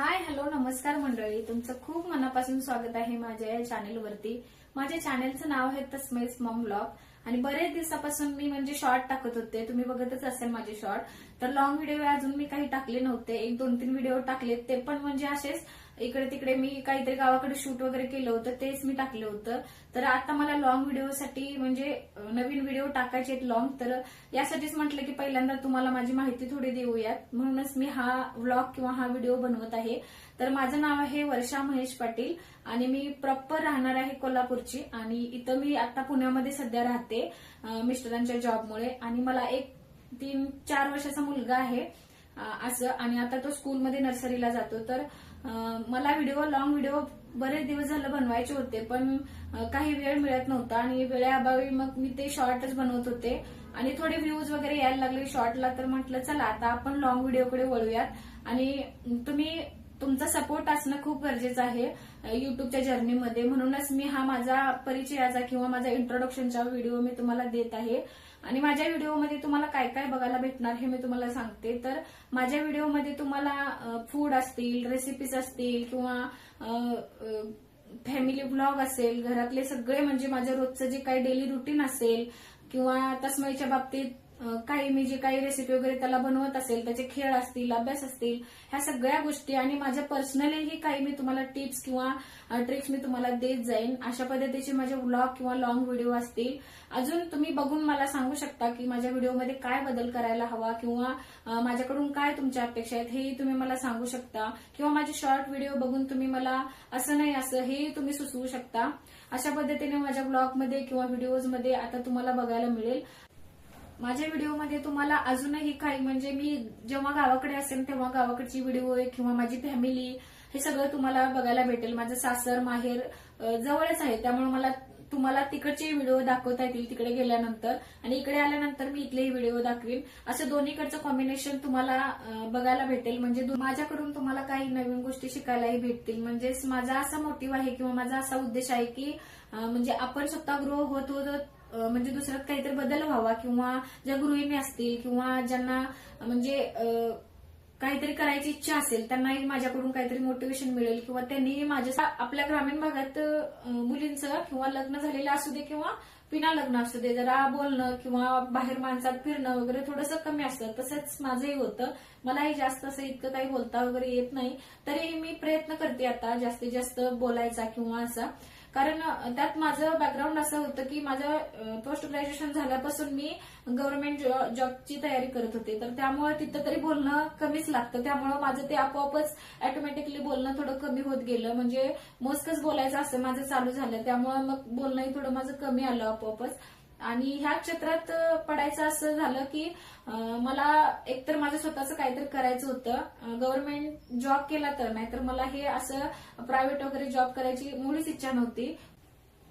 Hi hello नमस्कार मंडळी. तुमचं खूप मनापासून स्वागत आहे माझ्या या चॅनेलवरती माझ्या चॅनेलचं नाव आहे तस्मेस मॉम ब्लॉग. आणि बरेच दिवसापासून मी म्हणजे शॉर्ट टाकत होते. तुम्ही बघतच असेल माझे शॉर्ट तर लॉंग व्हिडिओ अजून मी काही टाकले नव्हते. एक दोन तीन व्हिडिओ टाकले ते पण म्हणजे असेच इकडे तिकडे मी काहीतरी गावाकडे शूट वगैरे केलं होतं तेच मी टाकलं होतं. तर आता मला लॉंग व्हिडिओसाठी म्हणजे नवीन व्हिडिओ टाकायचे आहेत लॉंग तर यासाठीच म्हटलं की पहिल्यांदा तुम्हाला माझी माहिती थोडी देऊयात. म्हणूनच मी हा व्लॉग किंवा हा व्हिडिओ बनवत आहे. तर माझं नाव आहे वर्षा महेश पाटील आणि मी प्रॉपर राहणार आहे कोल्हापूरची. आणि इथं मी आता पुण्यामध्ये सध्या राहते मिस्टरांच्या जॉबमुळे आणि मला एक तीन चार वर्षाचा मुलगा आहे. असं आणि आता तो स्कूलमध्ये नर्सरीला जातो. तर मला व्हिडिओ लॉंग व्हिडिओ बरेच दिवस झालं बनवायचे होते पण काही वेळ मिळत नव्हता आणि वेळेअभावी मग मी ते शॉर्टच बनवत होते. आणि थोडे व्ह्यूज वगैरे यायला लागले शॉर्टला तर म्हटलं चला आता आपण लॉंग व्हिडिओकडे वळूयात. आणि तुम्ही तुमचा सपोर्ट असणं खूप गरजेचं आहे युट्यूबच्या जर्नीमध्ये म्हणूनच मी हा माझा परिचयाचा किंवा माझा इंट्रोडक्शनचा व्हिडिओ मी तुम्हाला देत आहे. आणि माझ्या व्हिडिओमध्ये तुम्हाला काय काय बघायला भेटणार हे मी तुम्हाला सांगते. तर माझ्या व्हिडिओमध्ये तुम्हाला फूड असतील रेसिपीज असतील किंवा फॅमिली ब्लॉग असेल घरातले सगळे म्हणजे माझं रोजचं जे काही डेली रुटीन असेल किंवा तस्मईच्या बाबतीत काही मी जे काही रेसिपी वगैरे त्याला बनवत असेल त्याचे खेळ असतील अभ्यास असतील ह्या सगळ्या गोष्टी आणि माझ्या पर्सनलीही काही मी तुम्हाला टिप्स किंवा ट्रिक्स मी तुम्हाला देत जाईन. अशा पद्धतीचे माझे व्लॉग किंवा लॉंग व्हिडिओ असतील. अजून तुम्ही बघून मला सांगू शकता की माझ्या व्हिडिओमध्ये काय बदल करायला हवा किंवा माझ्याकडून काय तुमच्या अपेक्षा आहेत हेही तुम्ही मला सांगू शकता. किंवा माझे शॉर्ट व्हिडिओ बघून तुम्ही मला असं नाही असं हेही तुम्ही सुचवू शकता. अशा पद्धतीने माझ्या ब्लॉगमध्ये किंवा व्हिडिओजमध्ये आता तुम्हाला बघायला मिळेल. माझ्या व्हिडिओमध्ये तुम्हाला अजूनही काही म्हणजे मी जेव्हा गावाकडे असेल तेव्हा गावाकडची व्हिडिओ किंवा माझी फॅमिली हे सगळं तुम्हाला बघायला भेटेल. माझं सासर माहेर जवळच आहे. त्यामुळे मला तुम्हाला तिकडचे व्हिडिओ दाखवता येतील तिकडे गेल्यानंतर. आणि इकडे आल्यानंतर मी इथलेही व्हिडिओ दाखवीन. असं दोन्हीकडचं कॉम्बिनेशन तुम्हाला बघायला भेटेल. म्हणजे माझ्याकडून तुम्हाला काही नवीन गोष्टी शिकायलाही भेटतील. म्हणजेच माझा असा मोटिव्ह आहे किंवा माझा असा उद्देश आहे की म्हणजे आपण स्वतः ग्रो होत होत म्हणजे दुसऱ्यात काहीतरी बदल व्हावा किंवा ज्या गृहिणी असतील किंवा ज्यांना म्हणजे काहीतरी करायची इच्छा असेल त्यांनाही माझ्याकडून काहीतरी मोटिवेशन मिळेल किंवा त्यांनी माझ्या आपल्या ग्रामीण भागात मुलींचं किंवा लग्न झालेलं असू दे किंवा विना लग्न असू दे जरा बोलणं किंवा बाहेर माणसात फिरणं वगैरे थोडंसं कमी असतं. तसंच माझंही होतं. मलाही जास्त असं इतकं काही बोलता वगैरे येत नाही. तरीही मी प्रयत्न करते आता जास्तीत जास्त बोलायचा किंवा असा. कारण त्यात माझं बॅकग्राऊंड असं होतं की माझं पोस्ट ग्रॅज्युएशन झाल्यापासून मी गव्हर्नमेंट जॉबची तयारी करत होते. तर त्यामुळे तिथं तरी बोलणं कमीच लागतं. त्यामुळे माझं ते आपोआपच ऑटोमॅटिकली बोलणं थोडं कमी होत गेलं. म्हणजे मोजकच बोलायचं असं माझं चालू झालं. त्यामुळे मग बोलणंही थोडं माझं कमी आलं आपोआपच. आणि ह्या क्षेत्रात पडायचं असं झालं की मला एकतर माझं स्वतःचं काहीतरी करायचं होतं. गव्हर्नमेंट जॉब केला तर नाहीतर मला हे असं प्रायव्हेट वगैरे जॉब करायची मुळीच इच्छा नव्हती.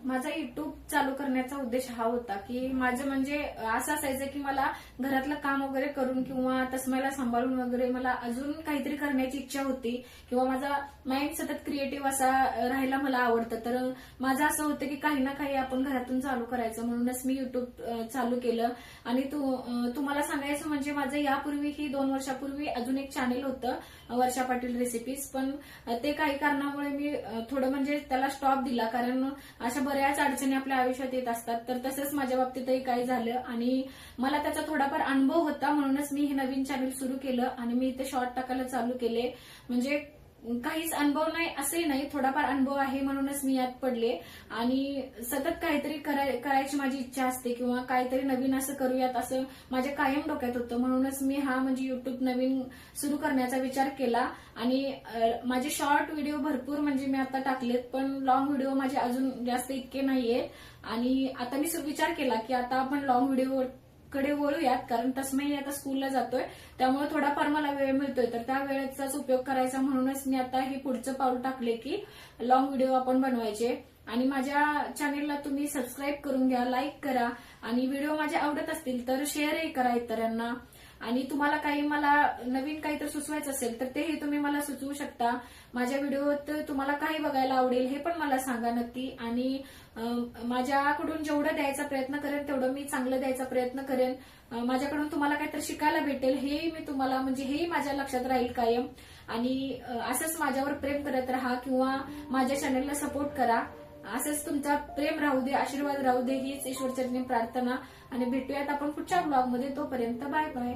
माझा युट्यूब चालू करण्याचा उद्देश हा होता की माझं म्हणजे असं असायचं की मला घरातलं काम वगैरे करून किंवा तस्माला सांभाळून वगैरे मला अजून काहीतरी करण्याची इच्छा होती किंवा माझा माइंड सतत क्रिएटिव्ह असा राहायला मला आवडतं. तर माझं असं होतं की काही ना काही आपण घरातून चालू करायचं म्हणूनच मी युट्यूब चालू केलं. आणि तू तुम्हाला सांगायचं म्हणजे माझं यापूर्वीही दोन वर्षापूर्वी अजून एक चॅनेल होतं वर्षा पाटील रेसिपीज पण ते काही कारणामुळे मी थोडं म्हणजे त्याला स्टॉप दिला. कारण अशा बऱ्याच अडचणी आपल्या आयुष्यात येत असतात. तर तसंच माझ्या बाबतीतही काही झालं आणि मला त्याचा थोडाफार अनुभव होता म्हणूनच मी हे नवीन चॅनल सुरू केलं आणि मी इथे शॉर्ट टाकायला चालू केले. म्हणजे काहीच अनुभव नाही असे नाही. थोडाफार अनुभव आहे म्हणूनच मी यात पडले. आणि सतत काहीतरी कराय- करायची माझी इच्छा असते किंवा काहीतरी नवीन असं करूयात असं माझ्या कायम डोक्यात होतं. म्हणूनच मी हा म्हणजे युट्यूब नवीन सुरू करण्याचा विचार केला. आणि माझे शॉर्ट व्हिडिओ भरपूर म्हणजे मी आता टाकलेत पण लॉंग व्हिडिओ माझे अजून जास्त इतके नाहीये आणि आता मी सु- विचार केला की आता आपण लॉंग व्हिडिओ कडे वळूयात कारण तसमही आता स्कूलला जातोय. त्यामुळे थोडाफार मला वेळ मिळतोय. तर त्या वेळेचाच उपयोग करायचा म्हणूनच मी आता हे पुढचं पाऊल टाकले की लॉंग व्हिडिओ आपण बनवायचे. आणि माझ्या चॅनेलला तुम्ही सबस्क्राईब करून घ्या लाईक करा. आणि व्हिडिओ माझे आवडत असतील तर शेअरही करा इतरांना. आणि तुम्हाला काही मला नवीन काहीतरी सुचवायचं असेल तर तेही तुम्ही मला सुचवू शकता. माझ्या व्हिडिओत तुम्हाला काही बघायला आवडेल हे पण मला सांगा नक्की. आणि माझ्याकडून जेवढं द्यायचा प्रयत्न करेन तेवढं मी चांगलं द्यायचा प्रयत्न करेन. माझ्याकडून तुम्हाला काहीतरी शिकायला भेटेल हेही मी तुम्हाला म्हणजे हेही माझ्या लक्षात राहील कायम. आणि असंच माझ्यावर प्रेम करत राहा किंवा माझ्या चॅनलला सपोर्ट करा. असंच तुमचा प्रेम राहू दे आशीर्वाद राहू दे हीच ईश्वरचरणी प्रार्थना. आणि भेटूयात आपण पुढच्या ब्लॉगमध्ये तोपर्यंत बाय बाय.